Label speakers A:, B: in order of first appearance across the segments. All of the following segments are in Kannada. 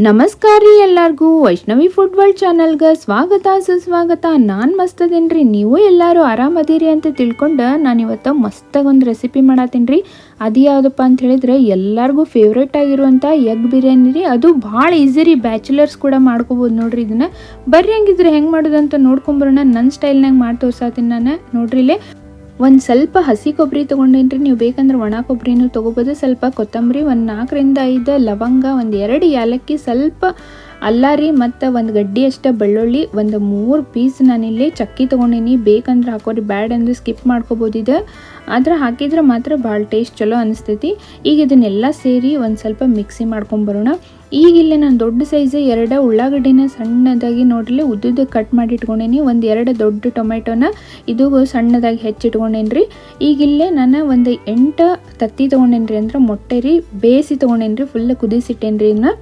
A: ನಮಸ್ಕಾರ ರೀ ಎಲ್ಲರಿಗೂ. ವೈಷ್ಣವಿ ಫುಡ್ ವರ್ಲ್ಡ್ ಚಾನಲ್ಗೆ ಸ್ವಾಗತ, ಸುಸ್ವಾಗತ. ನಾನು ಮಸ್ತದೇನ್ರಿ ನೀವು ಎಲ್ಲರೂ ಆರಾಮದೀರಿ ಅಂತ ತಿಳ್ಕೊಂಡು ನಾನು ಇವತ್ತು ಮಸ್ತಾಗಿ ಒಂದು ರೆಸಿಪಿ ಮಾಡತ್ತೀನಿ ರೀ. ಅದು ಯಾವುದಪ್ಪ ಅಂತ ಹೇಳಿದ್ರೆ, ಎಲ್ಲರಿಗೂ ಫೇವ್ರೇಟ್ ಆಗಿರುವಂಥ ಎಗ್ ಬಿರಿಯಾನಿ ರೀ. ಅದು ಭಾಳ ಈಸಿ ರೀ. ಬ್ಯಾಚುಲರ್ಸ್ ಕೂಡ ಮಾಡ್ಕೋಬೋದು ನೋಡ್ರಿ ಇದನ್ನ. ಬರ್ರಿ ಹಂಗಿದ್ರೆ ಹೆಂಗೆ ಮಾಡೋದಂತ ನೋಡ್ಕೊಂಬರೋಣ. ನನ್ನ ಸ್ಟೈಲ್ನಾಗ ಮಾಡಿ ತೋರ್ಸಾತೀನಿ ನಾನು. ನೋಡ್ರಿ ಇಲ್ಲೇ. ಒಂದು ಸ್ವಲ್ಪ ಹಸಿ ಕೊಬ್ಬರಿ ತೊಗೊಂಡೇನ್ರಿ? ನೀವು ಬೇಕಂದ್ರೆ ಒಣ ಕೊಬ್ಬರಿನೂ ತೊಗೋಬೋದು. ಸ್ವಲ್ಪ ಕೊತ್ತಂಬರಿ ಒಂದು ನಾಲ್ಕರಿಂದ ಐದು ಲವಂಗ, ಒಂದು ಎರಡು ಏಲಕ್ಕಿ, ಸ್ವಲ್ಪ ಅಲ್ಲಾರಿ ಮತ್ತು ಒಂದು ಗಡ್ಡಿ ಅಷ್ಟೇ ಬೆಳ್ಳುಳ್ಳಿ, ಒಂದು ಮೂರು ಪೀಸ್ ನಾನಿಲ್ಲಿ ಚಕ್ಕಿ ತೊಗೊಂಡೀನಿ. ಬೇಕಂದ್ರೆ ಹಾಕೋರಿ, ಬ್ಯಾಡ್ ಅಂದ್ರೆ ಸ್ಕಿಪ್ ಮಾಡ್ಕೋಬೋದಿದೆ ಆದ್ರೆ ಹಾಕಿದ್ರೆ ಮಾತ್ರ ಭಾಳ ಟೇಸ್ಟ್ ಚಲೋ ಅನಿಸ್ತೈತಿ. ಈಗ ಇದನ್ನೆಲ್ಲ ಸೇರಿ ಒಂದು ಸ್ವಲ್ಪ ಮಿಕ್ಸಿ ಮಾಡ್ಕೊಂಬರೋಣ ಈಗ ಇಲ್ಲಿ ನಾನು ದೊಡ್ಡ ಸೈಜ್ ಎರಡು ಉಳ್ಳಾಗಡ್ಡಿನ ಸಣ್ಣದಾಗಿ ನೋಡ್ರಿ, ಉದ್ದುದ್ದು ಕಟ್ ಮಾಡಿ ಇಟ್ಕೊಂಡೇನಿ. ಒಂದು ಎರಡು ದೊಡ್ಡ ಟೊಮೆಟೊನ ಇದು ಸಣ್ಣದಾಗಿ ಹೆಚ್ಚಿಟ್ಕೊಂಡೇನಿ ರೀ ಈಗ ಇಲ್ಲೇ ನಾನು ಒಂದು ಎಂಟು ತತ್ತಿ ತೊಗೊಂಡೇನಿ ರೀ ಅಂದ್ರೆ ಮೊಟ್ಟೆ ರೀ, ಬೇಯಿಸಿ ತೊಗೊಂಡೇನಿ ರೀ ಫುಲ್ ಕುದಿಸಿಟ್ಟೇನಿ ರೀ ಇದನ್ನ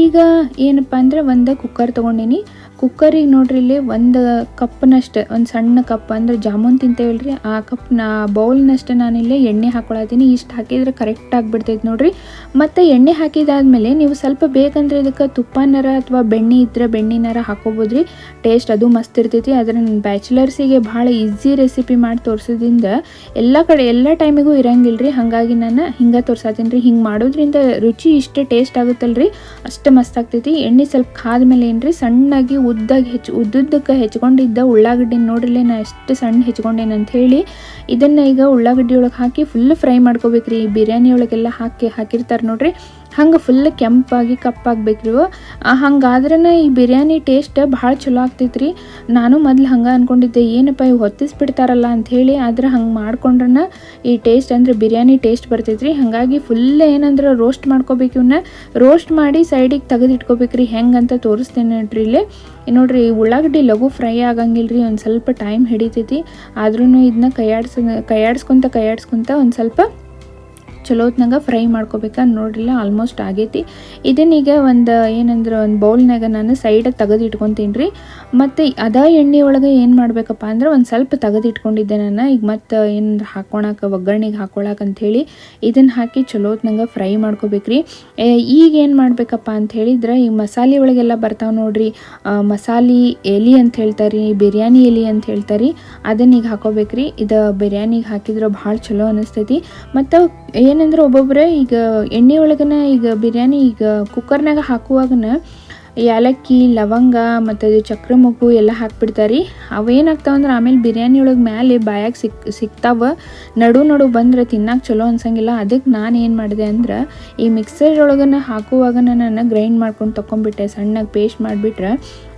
A: ಈಗ ಏನಪ್ಪ ಅಂದರೆ ಒಂದು ಕುಕ್ಕರ್ ತೊಗೊಂಡೇನಿ. ಕುಕ್ಕರಿಗೆ ನೋಡ್ರಿ ಇಲ್ಲಿ ಒಂದು ಕಪ್ನಷ್ಟು, ಒಂದು ಸಣ್ಣ ಕಪ್ ಅಂದ್ರೆ ಜಾಮೂನ್ ತಿಂತೇವಲ್ರಿ. ಆ ಕಪ್ನ ಬೌಲ್ನಷ್ಟು ಇಲ್ಲಿ ಎಣ್ಣೆ ಹಾಕೊಳತ್ತೀನಿ. ಇಷ್ಟು ಹಾಕಿದ್ರೆ ಕರೆಕ್ಟ್ ಆಗಿಬಿಡ್ತೈತೆ ನೋಡ್ರಿ. ಮತ್ತು ಎಣ್ಣೆ ಹಾಕಿದಾದ್ಮೇಲೆ ನೀವು ಸ್ವಲ್ಪ ಬೇಕಂದ್ರೆ ಇದಕ್ಕೆ ತುಪ್ಪನರ ಅಥವಾ ಬೆಣ್ಣೆ ಇದ್ರೆ ಬೆಣ್ಣಿನಾರ ಹಾಕೋಬೋದ್ರಿ. ಟೇಸ್ಟ್ ಅದು ಮಸ್ತ್ ಇರ್ತೈತಿ. ಆದ್ರೆ ನನ್ನ ಬ್ಯಾಚುಲರ್ಸಿಗೆ ಭಾಳ ಈಸಿ ರೆಸಿಪಿ ಮಾಡಿ ತೋರಿಸೋದ್ರಿಂದ ಎಲ್ಲ ಕಡೆ, ಎಲ್ಲ ಟೈಮಿಗೂ ಇರಂಗಿಲ್ಲ ರೀ ಹಾಗಾಗಿ ನಾನು ಹಿಂಗೆ ತೋರ್ಸತ್ತೀನಿ ರೀ ಹಿಂಗೆ ಮಾಡೋದ್ರಿಂದ ರುಚಿ ಇಷ್ಟು ಟೇಸ್ಟ್ ಆಗುತ್ತಲ್ರಿ. ಅಷ್ಟು ಮಸ್ತ್ ಆಗ್ತೈತಿ. ಎಣ್ಣೆ ಸ್ವಲ್ಪ ಕಾದ್ಮೇಲೆ ರೀ ಸಣ್ಣಾಗಿ ಉದ್ದಾಗಿ ಹೆಚ್ಚು, ಉದ್ದುದ್ದಕ್ಕೆ ಹೆಚ್ಕೊಂಡಿದ್ದ ಉಳ್ಳಾಗಡ್ಡಿನ ನೋಡ್ರಿ ನಾ ಎಷ್ಟು ಸಣ್ಣ ಹೆಚ್ಕೊಂಡೇನೆ ಅಂತ ಹೇಳಿ, ಇದನ್ನು ಈಗ ಉಳ್ಳಾಗಡ್ಡಿ ಒಳಗೆ ಹಾಕಿ ಫುಲ್ ಫ್ರೈ ಮಾಡ್ಕೋಬೇಕ್ರಿ. ಈ ಬಿರಿಯಾನಿ ಒಳಗೆಲ್ಲ ಹಾಕಿ, ಹಾಕಿರ್ತಾರೆ ನೋಡ್ರಿ. ಹಂಗೆ ಫುಲ್ ಕೆಂಪಾಗಿ ಕಪ್ಪಾಗಬೇಕ್ರಿ ಹಂಗಾದ್ರೆ ಈ ಬಿರಿಯಾನಿ ಟೇಸ್ಟ್ ಭಾಳ ಚಲೋ ಆಗ್ತೈತ್ರಿ. ನಾನು ಮೊದ್ಲು ಹಂಗೆ ಅನ್ಕೊಂಡಿದ್ದೆ, ಏನಪ್ಪ ಇವು ಹೊತ್ತಿಸ್ಬಿಡ್ತಾರಲ್ಲ ಅಂತ ಹೇಳಿ, ಆದ್ರೆ ಹಂಗೆ ಮಾಡ್ಕೊಂಡ್ರೆ ಈ ಟೇಸ್ಟ್ ಅಂದ್ರೆ ಬಿರಿಯಾನಿ ಟೇಸ್ಟ್ ಬರ್ತೈತ್ರಿ. ಹಾಗಾಗಿ ಫುಲ್ ಏನಂದ್ರೆ ರೋಸ್ಟ್ ಮಾಡ್ಕೋಬೇಕು ಇವನ್ನ ರೋಸ್ಟ್ ಮಾಡಿ ಸೈಡಿಗೆ ತೆಗೆದು ಹೆಂಗೆ ಅಂತ ತೋರಿಸ್ತೇನೆ ನೋಡ್ರಿ ಇಲ್ಲಿ. ನೋಡ್ರಿ ಉಳ್ಳಾಗಡ್ಡಿ ಲಘು ಫ್ರೈ ಆಗಂಗಿಲ್ರಿ, ಒಂದು ಸ್ವಲ್ಪ ಟೈಮ್ ಹಿಡಿತೈತಿ. ಆದ್ರೂ ಇದನ್ನ ಕೈಯಾಡ್ಸ, ಕೈಯಾಡ್ಸ್ಕೊಂತ ಕೈಯಾಡ್ಸ್ಕೊಂತ ಒಂದು ಸ್ವಲ್ಪ ಚಲೋತ್ನಾಗ ಫ್ರೈ ಮಾಡ್ಕೋಬೇಕ ನೋಡ್ರಿಲ್ಲ ಆಲ್ಮೋಸ್ಟ್ ಆಗೈತಿ. ಇದನ್ನೀಗ ಒಂದು, ಏನಂದ್ರೆ ಒಂದು ಬೌಲ್ನಾಗ ನಾನು ಸೈಡಾಗಿ ತೆಗೆದು ಇಟ್ಕೊತೀನಿ ರೀ. ಮತ್ತು ಅದ ಎಣ್ಣೆ ಒಳಗೆ ಏನು ಮಾಡಬೇಕಪ್ಪ ಅಂದ್ರೆ ಒಂದು ಸ್ವಲ್ಪ ತೆಗೆದು ಇಟ್ಕೊಂಡಿದ್ದೆ ನಾನು. ಈಗ ಮತ್ತೆ ಏನು ಹಾಕೊಳಕ್ಕೆ ಒಗ್ಗರಣೆಗೆ ಹಾಕೊಳಕ್ಕೆ ಅಂಥೇಳಿ ಇದನ್ನು ಹಾಕಿ ಚಲೋತ್ನಾಗ ಫ್ರೈ ಮಾಡ್ಕೋಬೇಕ್ರಿ ಈಗ ಏನು ಮಾಡಬೇಕಪ್ಪ ಅಂತ ಹೇಳಿದ್ರೆ ಈ ಮಸಾಲೆ ಒಳಗೆಲ್ಲ ಬರ್ತಾವೆ ನೋಡ್ರಿ. ಮಸಾಲೆ ಎಲೆ ಅಂತ ಹೇಳ್ತಾರೆ, ಬಿರಿಯಾನಿ ಎಲೆ ಅಂತ ಹೇಳ್ತಾರೆ. ಅದನ್ನ ಈಗ ಹಾಕೋಬೇಕ್ರಿ ಇದು ಬಿರಿಯಾನಿಗೆ ಹಾಕಿದ್ರೆ ಭಾಳ ಚಲೋ ಅನಿಸ್ತೈತಿ. ಮತ್ತು ಏನಂದ್ರೆ ಒಬ್ಬೊಬ್ಬರೇ ಈಗ ಎಣ್ಣೆ ಒಳಗನ ಈಗ ಬಿರಿಯಾನಿ ಈಗ ಕುಕ್ಕರ್ನಾಗ ಹಾಕುವಾಗನ ಏಲಕ್ಕಿ, ಲವಂಗ ಮತ್ತು ಅದು ಚಕ್ರ ಮೊಗ್ಗು ಎಲ್ಲ ಹಾಕ್ಬಿಡ್ತಾರೆ. ರೀ ಅವೇನಾಗ್ತಾವ ಅಂದ್ರೆ ಆಮೇಲೆ ಬಿರಿಯಾನಿ ಒಳಗೆ ಮೇಲೆ ಬಾಯಾಗ ಸಿಕ್ ಸಿಗ್ತಾವ ನಡು ನಡು ಬಂದ್ರೆ ತಿನ್ನಕ್ಕೆ ಚಲೋ ಅನ್ಸಂಗಿಲ್ಲ. ಅದಕ್ಕೆ ನಾನು ಏನು ಮಾಡಿದೆ ಅಂದ್ರೆ ಈ ಮಿಕ್ಸರ್ ಒಳಗನ ಹಾಕುವಾಗನ ನಾನು ಗ್ರೈಂಡ್ ಮಾಡ್ಕೊಂಡು ತೊಗೊಂಡ್ಬಿಟ್ಟೆ ಸಣ್ಣಗೆ ಪೇಸ್ಟ್ ಮಾಡಿಬಿಟ್ರೆ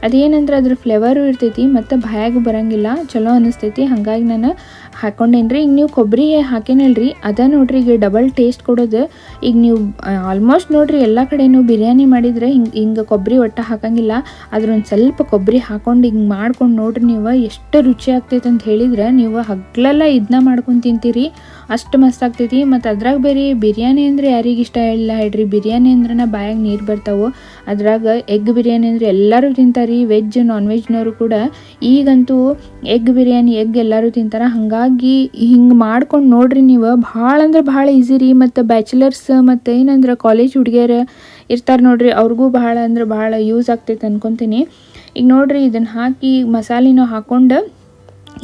A: ಅದೇನಂದ್ರೆ ಅದ್ರ ಫ್ಲೇವರು ಇರ್ತೈತಿ, ಮತ್ತು ಬಾಯಾಗೂ ಬರಂಗಿಲ್ಲ. ಚಲೋ ಅನ್ನಿಸ್ತೈತಿ ಹಾಗಾಗಿ ನಾನು ಹಾಕ್ಕೊಂಡೇನಿ ರೀ ಈಗ ನೀವು ಕೊಬ್ಬರಿ ಹಾಕೇನಲ್ರಿ? ಅದ ನೋಡ್ರಿ ಈಗ ಡಬಲ್ ಟೇಸ್ಟ್ ಕೊಡೋದು. ಈಗ ನೀವು ಆಲ್ಮೋಸ್ಟ್ ನೋಡ್ರಿ ಎಲ್ಲ ಕಡೆನೂ ಬಿರಿಯಾನಿ ಮಾಡಿದರೆ ಹಿಂಗೆ ಹಿಂಗೆ ಕೊಬ್ಬರಿ ಒಟ್ಟ ಹಾಕಂಗಿಲ್ಲ. ಅದ್ರೊಂದು ಸ್ವಲ್ಪ ಕೊಬ್ಬರಿ ಹಾಕೊಂಡು ಹಿಂಗೆ ಮಾಡ್ಕೊಂಡು ನೋಡ್ರಿ ನೀವು, ಎಷ್ಟು ರುಚಿ ಆಗ್ತೈತೆ ಅಂತ ಹೇಳಿದ್ರೆ ನೀವು ಹಗ್ಲೆಲ್ಲ ಇದನ್ನ ಮಾಡ್ಕೊಂಡು ತಿಂತೀರಿ. ಅಷ್ಟು ಮಸ್ತ್ ಆಗ್ತೈತಿ. ಮತ್ತು ಅದ್ರಾಗ ಬೇರೆ ಬಿರಿಯಾನಿ ಅಂದರೆ ಯಾರಿಗೆ ಇಷ್ಟ ಇಲ್ಲ ಹೇಳ್ರಿ. ಬಿರಿಯಾನಿ ಅಂದ್ರೆ ಬಾಯಾಗ ನೀರು ಬರ್ತಾವೆ. ಅದ್ರಾಗ ಎಗ್ ಬಿರಿಯಾನಿ ಅಂದರೆ ಎಲ್ಲರೂ ತಿಂತಾರೆ. ವೆಜ್ ನಾನ್ ವೆಜ್ನವರು ಕೂಡ. ಈಗಂತೂ ಎಗ್ ಬಿರಿಯಾನಿ ಎಗ್ ಎಲ್ಲರೂ ತಿಂತಾರೆ. ಹಾಗಾಗಿ ಹಿಂಗೆ ಮಾಡ್ಕೊಂಡು ನೋಡ್ರಿ ನೀವು. ಭಾಳ ಅಂದ್ರೆ ಭಾಳ ಈಸಿ ರೀ. ಮತ್ತು ಬ್ಯಾಚುಲರ್ಸ್ ಮತ್ತು ಏನಂದ್ರೆ ಕಾಲೇಜ್ ಹುಡುಗಿಯರು ಇರ್ತಾರೆ ನೋಡ್ರಿ, ಅವ್ರಿಗೂ ಭಾಳ ಅಂದ್ರೆ ಭಾಳ ಯೂಸ್ ಆಗ್ತೈತೆ ಅನ್ಕೊತೀನಿ. ಈಗ ನೋಡ್ರಿ ಇದನ್ನು ಹಾಕಿ ಮಸಾಲೆನೂ ಹಾಕ್ಕೊಂಡು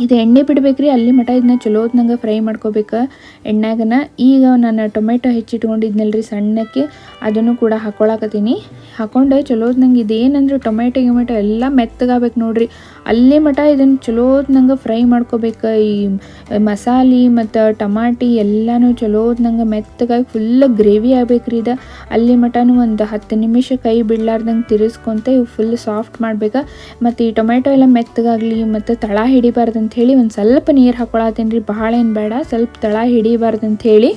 A: ಇದು ಎಣ್ಣೆ ಬಿಡ್ಬೇಕ್ರಿ, ಅಲ್ಲಿ ಮಟ ಇದನ್ನ ಚಲೋತ್ನಂಗೆ ಫ್ರೈ ಮಾಡ್ಕೋಬೇಕು. ಎಣ್ಣೆಗನ ಈಗ ನಾನು ಟೊಮೆಟೊ ಹೆಚ್ಚಿಟ್ಕೊಂಡಿದ್ನಲ್ರಿ ಸಣ್ಣಕ್ಕೆ, ಅದನ್ನು ಕೂಡ ಹಾಕ್ಕೊಳಕತ್ತೀನಿ ಹಾಕೊಂಡು ಚಲೋತ್ನಂಗೆ ಇದೇನಂದ್ರೆ ಟೊಮೆಟೊ, ಗಿಮೆಟೊ ಎಲ್ಲ ಮೆತ್ತಗಾಗಬೇಕು ನೋಡ್ರಿ. ಅಲ್ಲಿ ಮಟ ಇದನ್ನು ಚಲೋತ್ನಂಗೆ ಫ್ರೈ ಮಾಡ್ಕೋಬೇಕು. ಈ ಮಸಾಲೆ ಮತ್ತು ಟಮಾಟಿ ಎಲ್ಲನೂ ಚಲೋತ್ನಂಗೆ ಮೆತ್ತಗಾಗಿ ಫುಲ್ ಗ್ರೇವಿ ಆಗ್ಬೇಕ್ರಿ ಇದು. ಅಲ್ಲಿ ಮಟನೂ ಒಂದು ಹತ್ತು ನಿಮಿಷ ಕೈ ಬಿಡ್ಲಾರ್ದಂಗೆ ತಿರ್ಸ್ಕೊಂತ ಇವು ಫುಲ್ ಸಾಫ್ಟ್ ಮಾಡ್ಬೇಕು. ಮತ್ತು ಈ ಟೊಮೆಟೊ ಎಲ್ಲ ಮೆತ್ತಗಾಗಲಿ, ಮತ್ತು ತಳ ಹಿಡಿಬಾರ್ದು ಹೇಳಿ ಒಂದು ಸ್ವಲ್ಪ ನೀರು ಹಾಕೊಳತೇನ್ರಿ ಬಹಳ ಏನು ಬೇಡ ಸ್ವಲ್ಪ ತಳ ಹಿಡಿಬಾರ್ದು ಅಂತ ಹೇಳಿ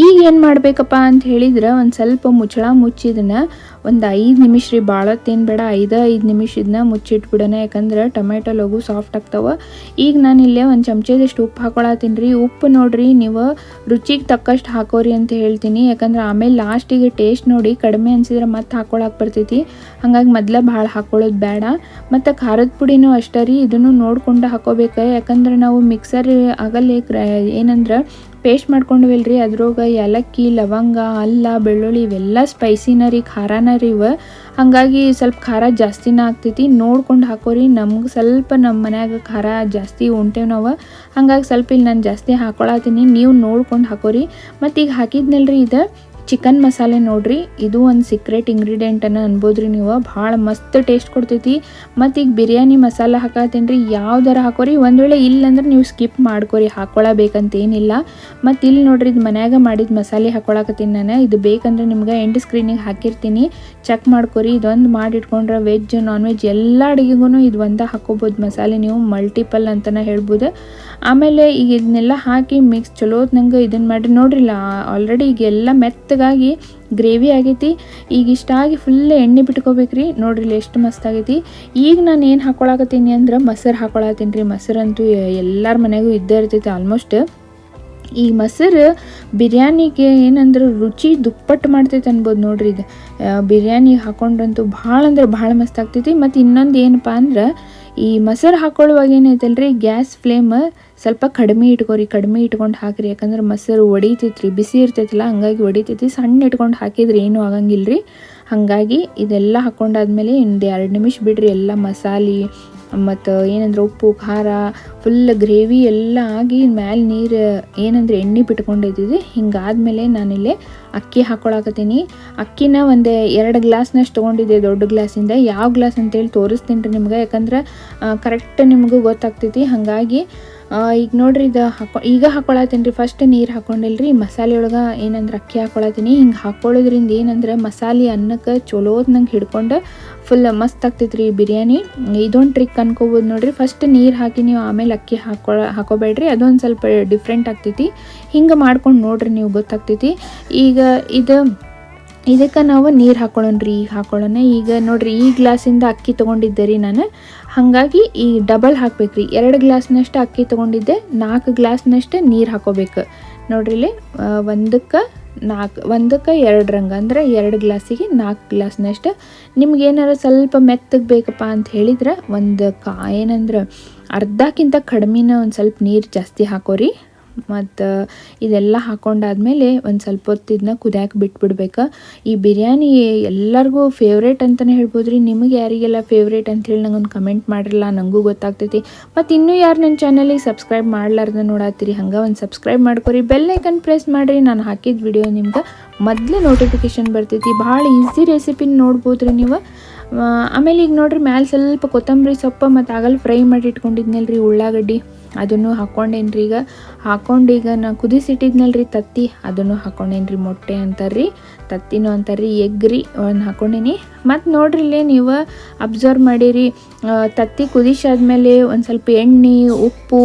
A: ಈಗ ಏನು ಮಾಡಬೇಕಪ್ಪ ಅಂತ ಹೇಳಿದ್ರೆ ಒಂದು ಸ್ವಲ್ಪ ಮುಚ್ಚಳ ಮುಚ್ಚಿದನ್ನ ಒಂದು ಐದು ನಿಮಿಷ ರೀ ಭಾಳತ್ತೇನು ಬೇಡ, ಐದು ಐದು ನಿಮಿಷ ಇದನ್ನ ಮುಚ್ಚಿಟ್ಬಿಡೋಣ ಯಾಕಂದ್ರೆ ಟೊಮೆಟೊ, ಲಘು ಸಾಫ್ಟ್ ಆಗ್ತಾವೆ. ಈಗ ನಾನು ಇಲ್ಲೇ ಒಂದು ಚಮಚದಷ್ಟು ಉಪ್ಪು ಹಾಕೊಳತ್ತೀನಿ ರೀ. ಉಪ್ಪು ನೋಡ್ರಿ, ನೀವು ರುಚಿಗೆ ತಕ್ಕಷ್ಟು ಹಾಕೋರಿ ಅಂತ ಹೇಳ್ತೀನಿ. ಯಾಕಂದ್ರೆ ಆಮೇಲೆ ಲಾಸ್ಟಿಗೆ ಟೇಸ್ಟ್ ನೋಡಿ ಕಡಿಮೆ ಅನಿಸಿದ್ರೆ ಮತ್ತೆ ಹಾಕೊಳಕ್ಕೆ ಬರ್ತೈತಿ. ಹಾಗಾಗಿ ಮೊದಲೇ ಭಾಳ ಹಾಕೊಳ್ಳೋದು ಬೇಡ. ಮತ್ತು ಖಾರದ ಪುಡಿನೂ ಅಷ್ಟೇ ರೀ, ಇದನ್ನು ನೋಡ್ಕೊಂಡು ಹಾಕೋಬೇಕು. ಯಾಕಂದ್ರೆ ನಾವು ಮಿಕ್ಸರ್ ಆಗಲ್ಲೇ ಏನಂದ್ರೆ ಪೇಸ್ಟ್ ಮಾಡ್ಕೊಂಡ್ವಲ್ರಿ? ಅದ್ರೊಳಗೆ ಏಲಕ್ಕಿ, ಲವಂಗ, ಅಲ್ಲ, ಬೆಳ್ಳುಳ್ಳಿ ಇವೆಲ್ಲ ಸ್ಪೈಸಿನ ರೀ, ಖಾರನ ರೀ ಇವ. ಹಾಗಾಗಿ ಸ್ವಲ್ಪ ಖಾರ ಜಾಸ್ತಿನ ಆಗ್ತೈತಿ. ನೋಡ್ಕೊಂಡು ಹಾಕೋರಿ. ನಮ್ಗೆ ಸ್ವಲ್ಪ ನಮ್ಮ ಮನ್ಯಾಗ ಖಾರ ಜಾಸ್ತಿ ಉಂಟೇವ್ ನಾವು. ಹಾಗಾಗಿ ಸ್ವಲ್ಪ ಇಲ್ಲಿ ನಾನು ಜಾಸ್ತಿ ಹಾಕೊಳತ್ತೀನಿ ನೀವು ನೋಡ್ಕೊಂಡು ಹಾಕೋರಿ. ಮತ್ತು ಈಗ ಹಾಕಿದ್ನಲ್ರಿ ಇದು. ಚಿಕನ್ ಮಸಾಲೆ ನೋಡ್ರಿ, ಇದು ಒಂದು ಸೀಕ್ರೆಟ್ ಇಂಗ್ರೀಡಿಯೆಂಟನ್ನು ಅನ್ಬೋದ್ರಿ ನೀವು. ಭಾಳ ಮಸ್ತ್ ಟೇಸ್ಟ್ ಕೊಡ್ತೈತಿ. ಮತ್ತು ಈಗ ಬಿರಿಯಾನಿ ಮಸಾಲ ಹಾಕತ್ತೀನಿ ರೀ ಯಾವ್ದಾರ ಹಾಕೋರಿ? ಒಂದು ವೇಳೆ ಇಲ್ಲಂದ್ರೆ ನೀವು ಸ್ಕಿಪ್ ಮಾಡ್ಕೊರಿ, ಹಾಕೊಳಬೇಕಂತ ಏನಿಲ್ಲ. ಮತ್ತು ಇಲ್ಲಿ ನೋಡ್ರಿ ಇದು ಮನ್ಯಾಗ ಮಾಡಿದ ಮಸಾಲೆ ಹಾಕೊಳಕತ್ತೀನಿ ನಾನು. ಇದು ಬೇಕಂದ್ರೆ ನಿಮ್ಗೆ ಎಂಡ್ ಸ್ಕ್ರೀನಿಗೆ ಹಾಕಿರ್ತೀನಿ. ಚೆಕ್ ಮಾಡ್ಕೊರಿ, ಇದೊಂದು ಮಾಡಿಟ್ಕೊಂಡ್ರೆ ವೆಜ್ ನಾನ್ ವೆಜ್ ಎಲ್ಲ ಅಡುಗೆಗೂ ಇದು ಒಂದ ಹಾಕೋಬೋದು ಮಸಾಲೆ ನೀವು ಮಲ್ಟಿಪಲ್ ಅಂತಲೇ ಹೇಳ್ಬೋದು. ಆಮೇಲೆ ಈಗ ಇದನ್ನೆಲ್ಲ ಹಾಕಿ ಮಿಕ್ಸ್ ಚಲೋ ನಂಗೆ ಇದನ್ನು ಮಾಡಿ ನೋಡ್ರಿಲ್ಲ ಆಲ್ರೆಡಿ ಈಗ ಎಲ್ಲ ಮೆತ್ತಗಾಗಿ ಗ್ರೇವಿ ಆಗೈತಿ. ಈಗ ಇಷ್ಟಾಗಿ ಫುಲ್ ಎಣ್ಣೆ ಬಿಟ್ಕೋಬೇಕ್ರಿ. ನೋಡ್ರಿ ಎಷ್ಟು ಮಸ್ತ್ ಆಗೈತಿ. ಈಗ ನಾನು ಏನು ಹಾಕೊಳಕತ್ತೀನಿ ಅಂದ್ರೆ ಮೊಸರು ಹಾಕೊಳತ್ತೀನಿ ರೀ. ಮೊಸರಂತೂ ಎಲ್ಲರ ಮನೆಗೂ ಇದ್ದೇ ಇರ್ತೈತಿ ಆಲ್ಮೋಸ್ಟ್ ಈ ಮೊಸರು ಬಿರಿಯಾನಿಗೆ ಏನಂದ್ರೆ ರುಚಿ ದುಪ್ಪಟ್ಟು ಮಾಡ್ತೈತೆ ಅನ್ಬೋದು ನೋಡ್ರಿ ಇದು. ಬಿರಿಯಾನಿ ಹಾಕೊಂಡ್ರಂತೂ ಭಾಳ ಅಂದ್ರೆ ಭಾಳ ಮಸ್ತ್ ಆಗ್ತೈತಿ. ಮತ್ತು ಇನ್ನೊಂದು ಏನಪ್ಪ ಅಂದ್ರೆ ಈ ಮೊಸರು ಹಾಕೊಳ್ಳುವಾಗ ಏನೈತಲ್ರಿ ಗ್ಯಾಸ್ ಫ್ಲೇಮ್ ಸ್ವಲ್ಪ ಕಡಿಮೆ ಇಟ್ಕೋರಿ, ಕಡಿಮೆ ಇಟ್ಕೊಂಡು ಹಾಕ್ರಿ. ಯಾಕಂದ್ರೆ ಮೊಸರು ಒಡಿತೈತ್ರಿ, ಬಿಸಿ ಇರ್ತೈತಿಲ್ಲ, ಹಂಗಾಗಿ ಒಡಿತೈತಿ. ಸಣ್ಣ ಇಟ್ಕೊಂಡು ಹಾಕಿದ್ರೆ ಏನೂ ಆಗಂಗಿಲ್ರಿ. ಹಾಗಾಗಿ ಇದೆಲ್ಲ ಹಾಕ್ಕೊಂಡಾದ್ಮೇಲೆ ಒಂದು ಎರಡು ನಿಮಿಷ ಬಿಡ್ರಿ. ಎಲ್ಲ ಮಸಾಲೆ, ಮತ್ತು ಏನಂದ್ರೆ ಉಪ್ಪು, ಖಾರ ಫುಲ್ ಗ್ರೇವಿ ಎಲ್ಲ ಆಗಿ ಮ್ಯಾಲೆ ನೀರು, ಏನಂದ್ರೆ ಎಣ್ಣೆ ಬಿಟ್ಕೊಂಡಿದ್ದಿದೆ. ಹಿಂಗಾದ್ಮೇಲೆ ನಾನಿಲ್ಲಿ ಅಕ್ಕಿ ಹಾಕೊಳಕತ್ತೀನಿ. ಅಕ್ಕಿನ ಒಂದು ಎರಡು ಗ್ಲಾಸ್ನಷ್ಟು ತೊಗೊಂಡಿದ್ದೆ, ದೊಡ್ಡ ಗ್ಲಾಸಿಂದ. ಯಾವ ಗ್ಲಾಸ್ ಅಂತೇಳಿ ತೋರಿಸ್ತೀನಿ ರೀ ನಿಮ್ಗೆ. ಯಾಕಂದ್ರೆ ಕರೆಕ್ಟ್ ನಿಮಗೂ ಗೊತ್ತಾಗ್ತೈತಿ. ಹಾಗಾಗಿ ಈಗ ನೋಡ್ರಿ ಇದು ಹಾಕೊ, ಈಗ ಹಾಕೊಳತ್ತೀನಿ ರೀ ಫಸ್ಟ್ ನೀರು ಹಾಕೊಂಡಿಲ್ರಿ. ಮಸಾಲೆ ಒಳಗೆ ಏನಂದ್ರೆ ಅಕ್ಕಿ ಹಾಕೊಳತ್ತೀನಿ. ಹಿಂಗೆ ಹಾಕೊಳ್ಳೋದ್ರಿಂದ ಏನಂದ್ರೆ ಮಸಾಲೆ ಅನ್ನಕ್ಕೆ ಚಲೋದ್ನಂಗೆ ಹಿಡ್ಕೊಂಡು ಫುಲ್ ಮಸ್ತ್ ಆಗ್ತೈತೆ ರೀ ಬಿರಿಯಾನಿ. ಇದೊಂದು ಟ್ರಿಕ್ ಅನ್ಕೋಬೋದು ನೋಡ್ರಿ. ಫಸ್ಟ್ ನೀರು ಹಾಕಿ ನೀವು ಆಮೇಲೆ ಅಕ್ಕಿ ಹಾಕೊ ಹಾಕೋಬೇಡ್ರಿ. ಅದೊಂದು ಸ್ವಲ್ಪ ಡಿಫ್ರೆಂಟ್ ಆಗ್ತೈತಿ. ಹಿಂಗೆ ಮಾಡ್ಕೊಂಡು ನೋಡ್ರಿ ನೀವು ಗೊತ್ತಾಗ್ತೈತಿ. ಈಗ ಇದು ಇದಕ್ಕೆ ನಾವು ನೀರು ಹಾಕೊಳ್ಳೋಣ ರೀ, ಈಗ ಹಾಕೊಳ್ಳೋಣ. ಈಗ ನೋಡ್ರಿ, ಈ ಗ್ಲಾಸಿಂದ ಅಕ್ಕಿ ತೊಗೊಂಡಿದ್ದೆ ರೀ ನಾನು. ಹಾಗಾಗಿ ಈ ಡಬಲ್ ಹಾಕ್ಬೇಕು ರೀ. ಎರಡು ಗ್ಲಾಸ್ನಷ್ಟು ಅಕ್ಕಿ ತೊಗೊಂಡಿದ್ದೆ, ನಾಲ್ಕು ಗ್ಲಾಸ್ನಷ್ಟು ನೀರು ಹಾಕೋಬೇಕು. ನೋಡ್ರಿ ಇಲ್ಲಿ ಒಂದಕ್ಕೆ ನಾಲ್ಕು, ಒಂದಕ್ಕೆ ಎರಡು ರಂಗ. ಅಂದರೆ ಎರಡು ಗ್ಲಾಸಿಗೆ ನಾಲ್ಕು ಗ್ಲಾಸ್ನಷ್ಟು. ನಿಮ್ಗೆ ಸ್ವಲ್ಪ ಮೆತ್ತಗೆ ಬೇಕಪ್ಪ ಅಂತ ಹೇಳಿದ್ರೆ, ಒಂದು ಕಾ ಏನಂದ್ರೆ, ಅರ್ಧಕ್ಕಿಂತ ಕಡಿಮೆನ ಒಂದು ಸ್ವಲ್ಪ ನೀರು ಜಾಸ್ತಿ ಹಾಕೋರಿ ಮತ್ತು, ಇದೆಲ್ಲ ಹಾಕೊಂಡಾದ್ಮೇಲೆ ಒಂದು ಸ್ವಲ್ಪ ಹೊತ್ತು ಇದನ್ನ ಕುದಿಯಾಕೆ ಬಿಟ್ಬಿಡ್ಬೇಕು. ಈ ಬಿರಿಯಾನಿ ಎಲ್ಲರಿಗೂ ಫೇವ್ರೇಟ್ ಅಂತಲೇ ಹೇಳ್ಬೋದು ರೀ ನಿಮಗೆ ಯಾರಿಗೆಲ್ಲ ಫೇವ್ರೇಟ್ ಅಂತೇಳಿ ನಂಗೊಂದು ಕಮೆಂಟ್ ಮಾಡಿರಲ್ಲ ನನಗೂ ಗೊತ್ತಾಗ್ತೈತಿ. ಮತ್ತು ಇನ್ನೂ ಯಾರು ನನ್ನ ಚಾನಲಿಗೆ ಸಬ್ಸ್ಕ್ರೈಬ್ ಮಾಡ್ಲಾರ್ದ ನೋಡತ್ತೀರಿ, ಹಂಗೆ ಒಂದು ಸಬ್ಸ್ಕ್ರೈಬ್ ಮಾಡ್ಕೊರಿ ಬೆಲ್ ಐಕನ್ ಪ್ರೆಸ್ ಮಾಡಿರಿ. ನಾನು ಹಾಕಿದ ವಿಡಿಯೋ ನಿಮ್ಗೆ ಮೊದಲೇ ನೋಟಿಫಿಕೇಶನ್ ಬರ್ತೈತಿ. ಭಾಳ ಈಸಿ ರೆಸಿಪಿನ ನೋಡ್ಬೋದು ರೀ ನೀವು ಆಮೇಲೆ ಈಗ ನೋಡ್ರಿ ಮ್ಯಾಲೆ ಸ್ವಲ್ಪ ಕೊತ್ತಂಬರಿ ಸೊಪ್ಪು ಮತ್ತು ಆಗಲ್ಲ ಫ್ರೈ ಮಾಡಿ ಇಟ್ಕೊಂಡಿದ್ನಲ್ರಿ ಉಳ್ಳಾಗಡ್ಡಿ. ಅದನ್ನು ಹಾಕ್ಕೊಂಡೇನ್ರಿ ಈಗ? ಹಾಕೊಂಡು ಈಗ ನಾ ಕುದಿಸಿಟ್ಟಿದ್ನಲ್ರಿ ತತ್ತಿ. ಅದನ್ನು ಹಾಕ್ಕೊಂಡೇನ್ರಿ ಮೊಟ್ಟೆ ಅಂತಾರ್ರಿ, ತತ್ತಿನೂ ಅಂತಾರ್ರಿ ಎಗ್ ರೀ ಒಂದು ಹಾಕ್ಕೊಂಡೇನಿ ಮತ್ತು ನೋಡ್ರಿ ಇಲ್ಲೇ ನೀವು ಅಬ್ಸರ್ವ್ ಮಾಡಿರಿ ತತ್ತಿ ಕುದಿಸಾದ್ಮೇಲೆ ಒಂದು ಸ್ವಲ್ಪ ಎಣ್ಣೆ, ಉಪ್ಪು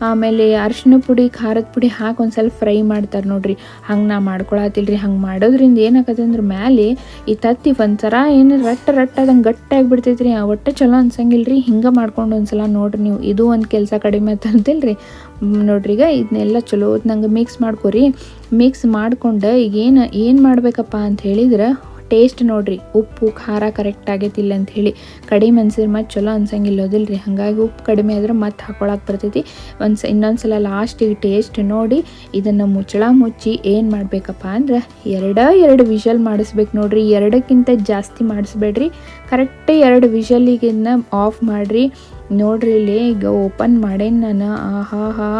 A: ಆಮೇಲೆ ಅರಿಶಿನ ಪುಡಿ, ಖಾರದ ಪುಡಿ ಹಾಕಿ ಒಂದು ಸ್ವಲ್ಪ ಫ್ರೈ ಮಾಡ್ತಾರೆ ನೋಡ್ರಿ. ಹಂಗೆ ನಾ ಮಾಡ್ಕೊಳತಿಲ್ರಿ, ಹಂಗೆ ಮಾಡೋದ್ರಿಂದ ಏನಾಗತ್ತೆ ಅಂದ್ರೆ ಮೇಲೆ ಈ ತತ್ತಿ ಒಂಥರ ಏನು ರಟ್ಟ ರಟ್ಟ ಅದಂಗೆ ಬಿಡ್ತೈತ್ರಿ. ಆ ಒಟ್ಟು ಚಲೋ ಅನ್ಸಂಗಿಲ್ರಿ. ಹಿಂಗೆ ಮಾಡ್ಕೊಂಡು ಒಂದ್ಸಲ ನೋಡ್ರಿ ನೀವು. ಇದು ಒಂದು ಕೆಲಸ ಕಡಿಮೆ ಅಂತಂತಿಲ್ರಿ ನೋಡ್ರಿ ಈಗ ಇದನ್ನೆಲ್ಲ ಚಲೋ ನಂಗೆ ಮಿಕ್ಸ್ ಮಾಡ್ಕೊರಿ. ಮಿಕ್ಸ್ ಮಾಡ್ಕೊಂಡು ಈಗ ಏನು ಏನು ಮಾಡಬೇಕಪ್ಪ ಅಂತ ಹೇಳಿದ್ರೆ ಟೇಸ್ಟ್ ನೋಡ್ರಿ. ಉಪ್ಪು, ಖಾರ ಕರೆಕ್ಟ್ ಆಗೈತಿಲ್ಲ ಅಂತ ಹೇಳಿ. ಕಡಿಮೆ ಅನ್ಸಿದ್ರೆ ಮತ್ತು ಚಲೋ ಅನ್ಸಂಗಿಲ್ಲೋದಿಲ್ಲ ರೀ ಹಾಗಾಗಿ ಉಪ್ಪು ಕಡಿಮೆ ಆದ್ರೆ ಮತ್ತೆ ಹಾಕೊಳಕ್ಕೆ ಬರ್ತೈತಿ. ಒಂದು ಸ ಇನ್ನೊಂದ್ಸಲ ಲಾಸ್ಟಿಗೆ ಟೇಸ್ಟ್ ನೋಡಿ, ಇದನ್ನು ಮುಚ್ಚಳ ಮುಚ್ಚಿ ಏನು ಮಾಡಬೇಕಪ್ಪ ಅಂದ್ರೆ, ಎರಡ ಎರಡು ವಿಷಲ್ ಮಾಡಿಸ್ಬೇಕು ನೋಡ್ರಿ. ಎರಡಕ್ಕಿಂತ ಜಾಸ್ತಿ ಮಾಡಿಸ್ಬೇಡ್ರಿ. ಕರೆಕ್ಟ್ ಎರಡು ವಿಷಲ್ ಇದನ್ನ ಆಫ್ ಮಾಡಿರಿ. ನೋಡ್ರಿ, ಇಲ್ಲಿ ಈಗ ಓಪನ್ ಮಾಡೇನಿ ನಾನು? ಆಹಾ ಹಾ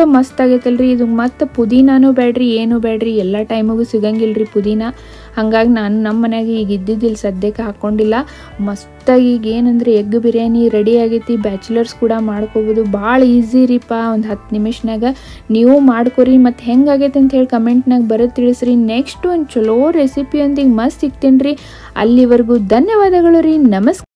A: ಎಷ್ಟು ಮಸ್ತ್ ಆಗೈತಲ್ರಿ, ಇದು ಮತ್ತು ಪುದೀನಾನು ಬೇಡ್ರಿ ಏನು ಬೇಡ್ರಿ ಎಲ್ಲ ಟೈಮಿಗೂ ಸಿಗಂಗಿಲ್ರಿ ಪುದೀನ. ಹಂಗಾಗಿ ನಾನು ನಮ್ಮ ಮನೆಯಾಗೆ ಈಗ ಇದ್ದಿದ್ದಿಲ್ಲ ಸದ್ಯಕ್ಕೆ ಹಾಕ್ಕೊಂಡಿಲ್ಲ ಮಸ್ತಾಗಿ ಈಗ ಏನಂದ್ರೆ ಎಗ್ ಬಿರಿಯಾನಿ ರೆಡಿ ಆಗೈತಿ, ಬ್ಯಾಚುಲರ್ಸ್ ಕೂಡ ಮಾಡ್ಕೋಬೋದು. ಭಾಳ ಈಸಿ ರೀಪ ಒಂದು ಹತ್ತು ನಿಮಿಷನಾಗ. ನೀವು ಮಾಡ್ಕೊರಿ, ಮತ್ತು ಹೆಂಗಾಗೈತೆ ಅಂತ ಹೇಳಿ ಕಮೆಂಟ್ನಾಗ ಬರೋದು ತಿಳಿಸ್ರಿ. ನೆಕ್ಸ್ಟ್ ಒಂದು ಚಲೋ ರೆಸಿಪಿಯೊಂದಿಗೆ ಮಸ್ತ್ ಸಿಗ್ತೀನಿ ರೀ ಅಲ್ಲಿವರೆಗೂ ಧನ್ಯವಾದಗಳು ರೀ, ನಮಸ್ಕಾರ.